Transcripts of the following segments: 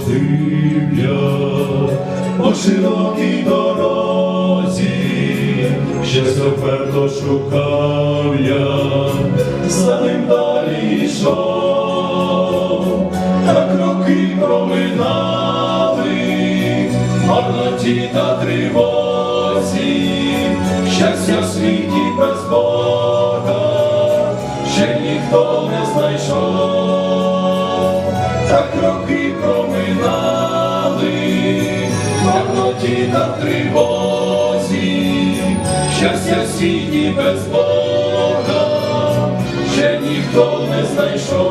сином по широкій дорозі, щастя вперто шукав я, за ним далі йшов, так роки проминали, марноті та тривозі, щастя в світі без Бога, ще ніхто не так роки проминали, марноті та тривозі, щастя в світі без Бога, ще ніхто не знайшов,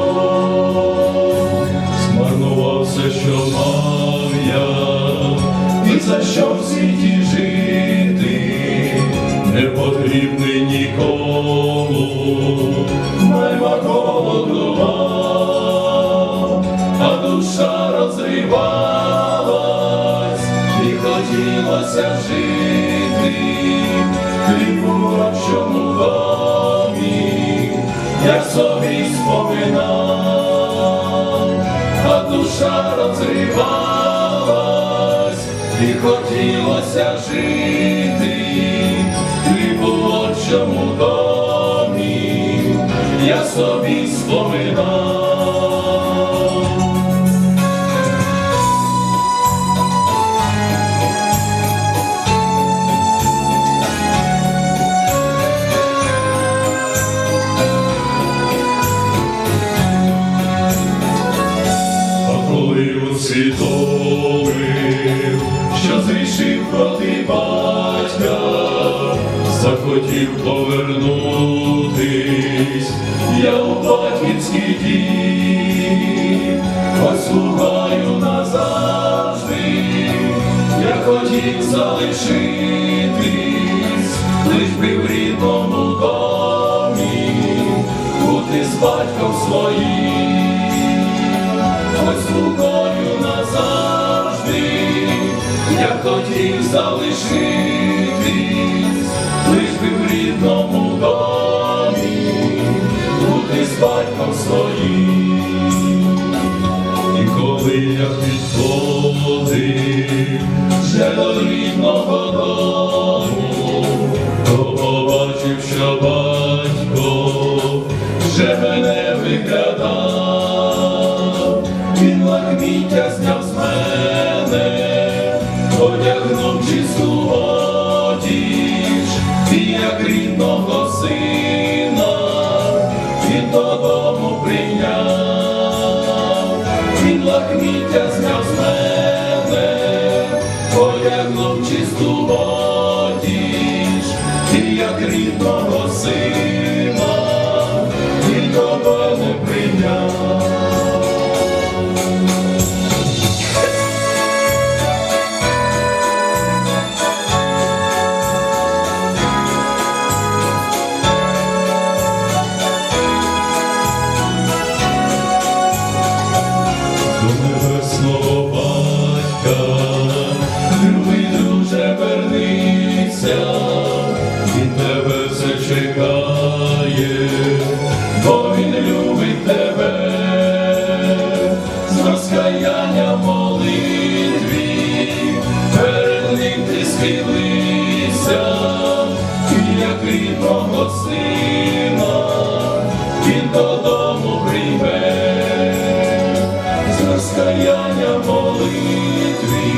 змарнував все, що мав я, і за що в світі жити, не потрібний нікому, найма голодував, розривалась, і хотілося жити, хліб у чому домі, як собі споминав, а душа розривалась, і хотілося жити, і було чому домі, я собі споминав. Усвідомив, що зрішив проти батька, захотів повернутись, я у батьківський дім, послухаю назавжди, я хотів залишитись, я хотів залишитись, лиш би в рідному домі, бути з батьком своїм. І коли я підходив вже до рідного рідного сина, він додому прийняв, він лахміття зняв з мене, одягнув чисту одіж, і як рідного сина, додому прийме з розкаяння молитві,